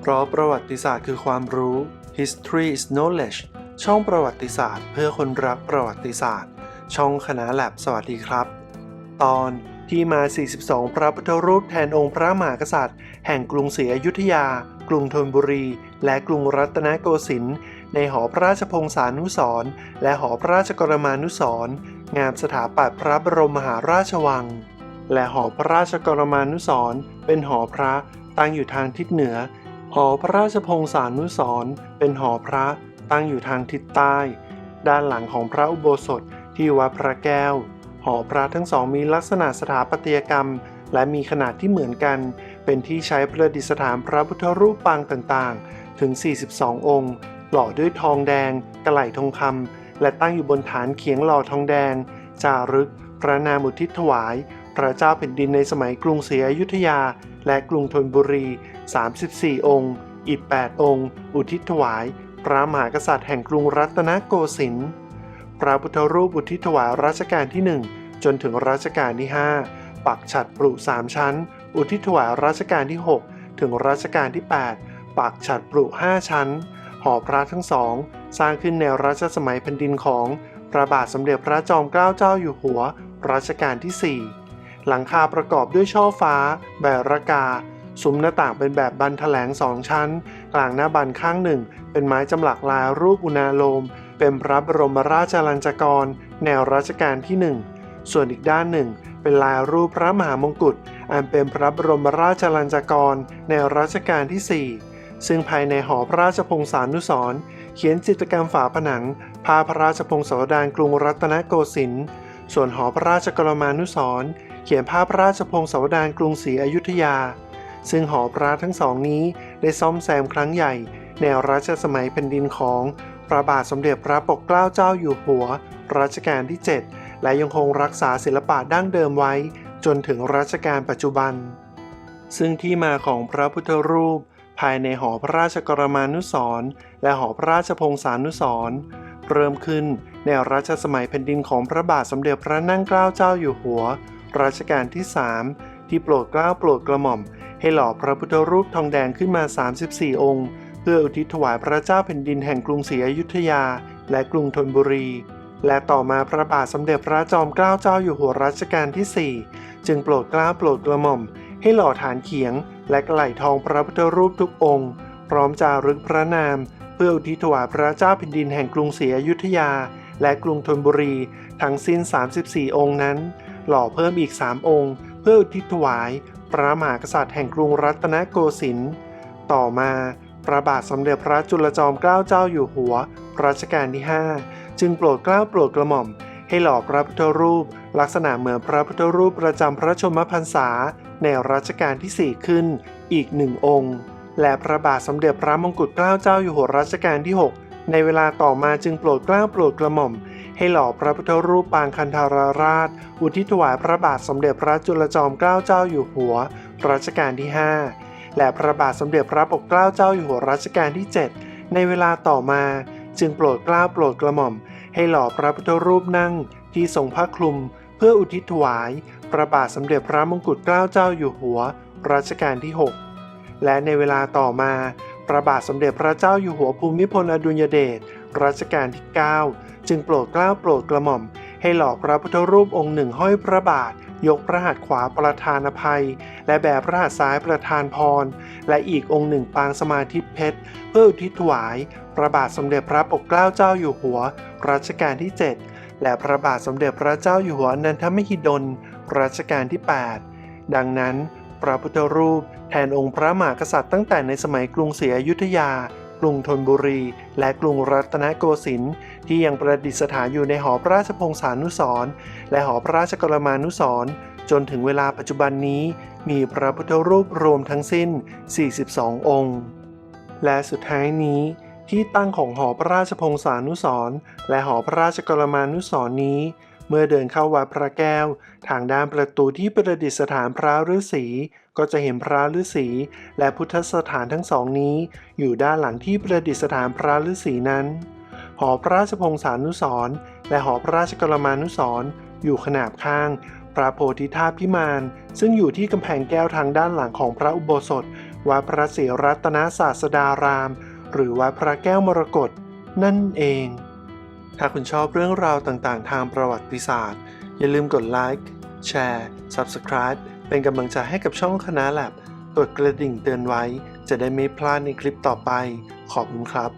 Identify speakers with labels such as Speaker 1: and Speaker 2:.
Speaker 1: เพราะประวัติศาสตร์คือความรู้ history is knowledge ช่องประวัติศาสตร์ เพื่อคนรักประวัติศาสตร์ ช่องคณะแลบสวัสดีครับ ตอนที่มา 42 พระพุทธรูปแทนองค์พระมหากษัตริย์ แห่งกรุงศรีอยุธยา กรุงธนบุรี และกรุงรัตนโกสินทร์ ในหอพระราชพงศานุสรณ์และหอพระราชกรมานุสรณ์งามสถาปัตย์พระบรมมหาราชวัง และหอพระราชกรมานุสรณ์เป็นหอพระตั้งอยู่ทางทิศเหนือ หอพระราชพงศานุสรณ์เป็นหอพระตั้งอยู่ทางทิศใต้ ด้านหลังของพระอุโบสถที่วัดพระแก้ว หอพระทั้งสองมีลักษณะสถาปัตยกรรม และมีขนาดที่เหมือนกัน เป็นที่ใช้ประดิษฐานพระพุทธรูปปางต่างๆ ถึง 42 องค์ หล่อด้วยทองแดง กระไหลทองคำและตั้งอยู่บนฐานเขียงหล่อทองแดง จารึก พระนามอุทิศถวาย พระเจ้าแผ่นดินในสมัยกรุงศรีอยุธยา และกรุงธนบุรี 34 องค์ อีก 8 องค์ อุทิศถวาย พระมหากษัตริย์แห่งกรุงรัตนโกสินทร์พระพุทธรูปอุทิศถวายรัชกาลที่ 1 จนถึงรัชกาลที่ 5 ปักฉัดปรุสามชั้น อุทิศถวายรัชกาลที่ 6 ถึงรัชกาลที่ 8 ปักฉัดปรุ 5 ชั้น หอพระทั้งสอง สร้างขึ้นในรัชสมัยแผ่นดินของพระบาทสมเด็จพระจอมเกล้าเจ้าอยู่หัวรัชกาลที่ 4 หลังคาประกอบด้วยช่อฟ้า แบบระกา ซุ้มหน้าต่างเป็นแบบบันแถลงสองชั้น กลางหน้าบันข้างหนึ่ง เป็นไม้จำหลักลายรูปอุณาโลม เป็นพระบรมราชลัญจกร แนวรัชกาลที่หนึ่ง ส่วนอีกด้านหนึ่ง เป็นลายรูปพระมหามงกุฎ อันเป็นพระบรมราชลัญจกร แนวรัชกาลที่4ซึ่งภายในหอพระราชพงศานุสร์เขียนจิตรกรรมฝาผนังพาพระราชพงศาวดารกรุงรัตนโกสินทร์ส่วนหอพระราชกรมานุสรณ์ ขียนภาพพระราชพงศาวดารกรุงศรีอยุธยา ซึ่งหอพระทั้งสองนี้ได้ซ่อมแซมครั้งใหญ่แนวรัชสมัยแผ่นดินของพระบาทสมเด็จพระปกเกล้าเจ้าอยู่หัว รัชกาลที่ 7 และยังคงรักษาศิลปะดั้งเดิมไว้ จนถึงรัชกาลปัจจุบัน ซึ่งที่มาของพระพุทธรูป ภายในหอพระราชกรมานุสรและหอพระราชพงศานุสรเริ่มขึ้นในรัชสมัยแผ่นดินของพระบาทสมเด็จพระนั่งเกล้าเจ้าอยู่หัว รัชกาลที่ 3 ที่โปรดเกล้าโปรดกระหม่อม ให้หล่อพระพุทธรูปทองแดงขึ้นมา 34 องค์ เพื่ออุทิศถวายพระเจ้าแผ่นดินแห่งกรุงศรีอยุธยา และกรุงธนบุรี และต่อมาพระบาทสมเด็จพระจอมเกล้าเจ้าอยู่หัวรัชกาลที่ 4 จึงโปรดเกล้าโปรดกระหม่อม ให้หล่อฐานเขียง และกระไหลทองพระพุทธรูปทุกองค์ พร้อมจารึกพระนาม เพื่ออุทิศถวายพระเจ้าแผ่นดินแห่งกรุงศรีอยุธยาและกรุงธนบุรีทั้งสิ้น 34 องค์นั้น หล่อเพิ่มอีก 3 องค์ เพื่ออุทิศถวายพระมหากษัตริย์แห่งกรุงรัตนโกสินทร์ต่อมาพระบาทสมเด็จพระจุลจอมเกล้าเจ้าอยู่หัวรัชกาลที่ 5 จึงโปรดเกล้าโปรดกระหม่อม ให้หล่อพระพุทธรูป ลักษณะเหมือนพระพุทธรูปประจำพระชนมพรรษา ในรัชกาลที่ 4 ขึ้นอีกหนึ่งองค์ และพระบาทสมเด็จพระมงกุฎเกล้าเจ้าอยู่หัวรัชกาลที่ 6 ในเวลาต่อมาจึงโปรดเกล้าโปรดกระหม่อม ให้หล่อพระพุทธรูปปางคันธารราช อุทิศถวายพระบาทสมเด็จพระจุลจอมเกล้าเจ้าอยู่หัว รัชกาลที่ 5 และพระบาทสมเด็จพระปกเกล้าเจ้าอยู่หัวรัชกาลที่ 7 ในเวลาต่อมา จึงโปรดเกล้าโปรดกระหม่อม ให้หล่อพระพุทธรูปนั่งที่ทรงผ้าคลุม เพื่ออุทิศถวาย พระบาทสมเด็จพระมงกุฎเกล้าเจ้าอยู่หัว รัชกาลที่ 6 และในเวลาต่อมาพระบาทสมเด็จพระเจ้าอยู่หัวภูมิพลอดุลยเดชรัชกาลที่ 9 จึงโปรดเกล้าโปรดกระหม่อม ให้หล่อพระพุทธรูปองค์หนึ่งห้อยพระบาท ยกพระหัตถ์ขวาประธานอภัย และแบบพระหัตถ์ซ้ายประธานพร และอีกองค์หนึ่งปางสมาธิเพชร เพื่ออุทิศถวาย พระบาทสมเด็จพระปกเกล้าเจ้าอยู่หัว รัชกาลที่ 7 และพระบาทสมเด็จพระเจ้าอยู่หัวนันทมหิดล รัชกาลที่ 8 ดังนั้นพระพุทธรูปแทนองค์พระมหากษัตริย์ตั้งแต่ในสมัยกรุงศรีอยุธยา กรุงธนบุรี และกรุงรัตนโกสินทร์ที่ยังประดิษฐานอยู่ในหอพระราชพงศานุสรณ์และหอพระราชกรมานุสรณ์จนถึงเวลาปัจจุบันนี้ มีพระพุทธรูปรวมทั้งสิ้น 42 องค์ และสุดท้ายนี้ที่ตั้งของหอพระราชพงศานุสรณ์และหอพระราชกรมานุสรณ์นี้ เมื่อเดินเข้าวัดพระแก้ว ทางด้านประตูที่ประดิษฐานพระฤาษี ก็จะเห็นพระฤาษีและพุทธสถานทั้งสองนี้ อยู่ด้านหลังที่ประดิษฐานพระฤาษีนั้น หอพระราชพงศานุสรและหอพระราชกรมานุสรอยู่ขนาบข้าง พระโพธิธาตุพิมานซึ่งอยู่ที่กำแพงแก้วทางด้านหลังของพระอุโบสถวัดพระศรีรัตนศาสดาราม หรือวัดพระแก้วมรกตนั่นเอง ถ้าคุณชอบเรื่องราวต่างๆ ทางประวัติศาสตร์ อย่าลืมกดไลค์แชร์ Subscribe เป็นกำลังใจให้กับช่องคณะแลบกดกระดิ่งเตือนไว้ จะได้ไม่พลาดในคลิปต่อไป ขอบคุณครับ